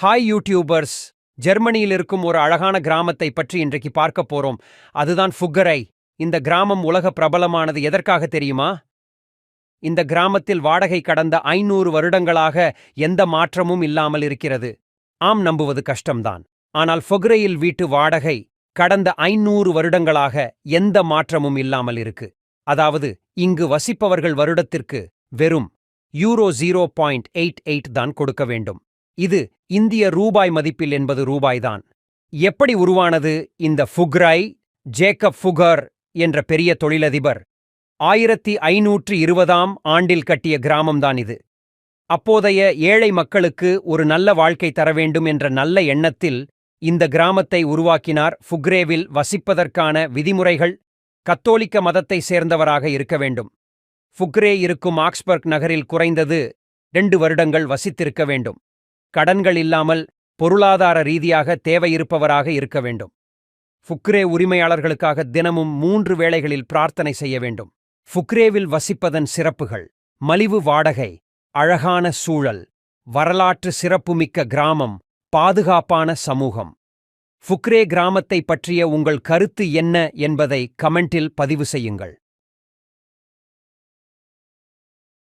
Hi YouTubers ஜெர்மனியில் இருக்கும் ஒரு அழகான கிராமத்தை பற்றி இன்றைக்கு பார்க்க போறோம். அதுதான் ஃபுக்கரை இந்த கிராமம் உலக பிரபலமானது எதற்காக தெரியுமா? இந்த கிராமத்தில் வாடகை கடந்த ஐநூறு வருடங்களாக எந்த மாற்றமும் இல்லாமல் இருக்கிறது. ஆம் நம்புவது கஷ்டம்தான். ஆனால் ஃபொக்ரையில் வீட்டு வாடகை கடந்த ஐநூறு வருடங்களாக எந்த மாற்றமும் இல்லாமல் இருக்கு. அதாவது இங்கு வசிப்பவர்கள் வருடத்திற்கு வெறும் euro zero point eight eight தான் கொடுக்க வேண்டும். இது இந்திய ரூபாய் மதிப்பில் என்பது ரூபாய்தான். எப்படி உருவானது? இந்த ஃபுக்ரை ஜேக்கப் ஃபுகர் என்ற பெரிய தொழிலதிபர் ஆயிரத்தி ஐநூற்று இருபதாம் ஆண்டில் கட்டிய கிராமம்தான் இது. அப்போதைய ஏழை மக்களுக்கு ஒரு நல்ல வாழ்க்கை தர வேண்டும் என்ற நல்ல எண்ணத்தில் இந்த கிராமத்தை உருவாக்கினார் ஃபுக்ரேவில் வசிப்பதற்கான விதிமுறைகள் கத்தோலிக்க மதத்தை சேர்ந்தவராக இருக்க வேண்டும். ஃபுக்ரே இருக்கும் ஆக்ஸ்பர்க் நகரில் குறைந்தது ரெண்டு வருடங்கள் வசித்திருக்க வேண்டும். கடன்கள் இல்லாமல் பொருளாதார ரீதியாக தேவையிருப்பவராக இருக்க வேண்டும். ஃபுக்ரே உரிமையாளர்களுக்காக தினமும் மூன்று வேளைகளில் பிரார்த்தனை செய்ய வேண்டும். ஃபுக்ரேவில் வசிப்பதன் சிறப்புகள். மலிவு வாடகை. அழகான சூழல். வரலாற்று சிறப்புமிக்க கிராமம். பாதுகாப்பான சமூகம். ஃபுக்ரே கிராமத்தை பற்றிய உங்கள் கருத்து என்ன என்பதை கமெண்டில் பதிவு செய்யுங்கள்.